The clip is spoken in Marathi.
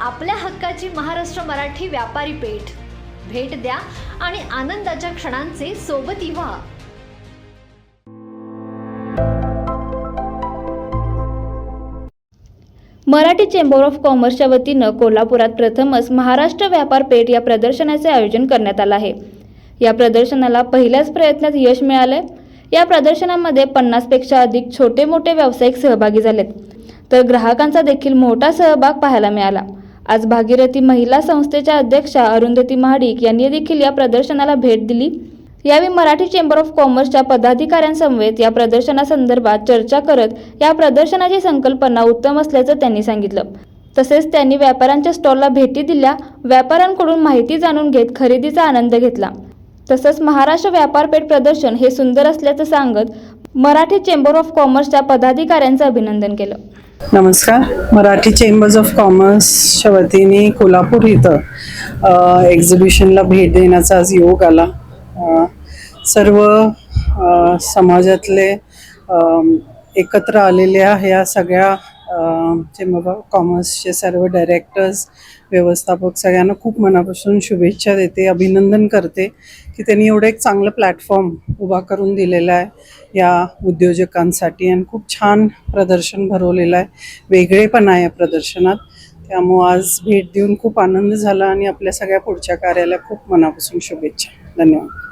आपल्या हक्काची महाराष्ट्र मराठी व्यापारी पेठ. भेट द्या आणि आनंदाच्या क्षणांचे सोबती व्हा मराठी चेंबर ऑफ कॉमर्सच्या वतीनं कोल्हापुरात प्रथमच महाराष्ट्र व्यापार पेठ या प्रदर्शनाचे आयोजन करण्यात आलं आहे. या प्रदर्शनाला पहिल्याच प्रयत्नात यश मिळालंय. या प्रदर्शनामध्ये पन्नासपेक्षा अधिक छोटे मोठे व्यावसायिक सहभागी झालेत. तर ग्राहकांचा देखील मोठा सहभाग पाहायला मिळाला. आज भागीरथी महिला संस्थेच्या अध्यक्षा अरुंधती महाडिक यांनी देखील या प्रदर्शनाला भेट दिली. यावेळी मराठी चेंबर ऑफ कॉमर्सच्या पदाधिकाऱ्यांसमवेत या प्रदर्शनासंदर्भात चर्चा करत या प्रदर्शनाची संकल्पना उत्तम असल्याचं त्यांनी सांगितलं. तसेच त्यांनी व्यापाऱ्यांच्या स्टॉलला भेटी दिल्या व्यापाऱ्यांकडून माहिती जाणून घेत खरेदीचा आनंद घेतला. तसंच महाराष्ट्र व्यापारपेठ प्रदर्शन हे सुंदर असल्याचं सांगत मराठी चेंबर ऑफ कॉमर्सच्या पदाधिकाऱ्यांचं अभिनंदन केलं. नमस्कार. मराठी चेंबर्स ऑफ कॉमर्सच्या वतीने कोल्हापूर इथं एक्झिबिशनला भेट देण्याचा आज योग आला. सर्व समाजातले एकत्र आलेल्या ह्या सगळ्या चेंबर ऑफ कॉमर्सचे सर्व डायरेक्टर्स व्यवस्थापक सगळ्यांना खूप मनापासून शुभेच्छा देते अभिनंदन करते की त्यांनी एवढं एक चांगलं प्लॅटफॉर्म उभा करून दिलेला आहे या उद्योजकांसाठी. आणि खूप छान प्रदर्शन भरवलेलं आहे. वेगळेपण आहे या प्रदर्शनात. त्यामुळं आज भेट देऊन खूप आनंद झाला आणि आपल्या सगळ्या पुढच्या कार्याला खूप मनापासून शुभेच्छा. धन्यवाद.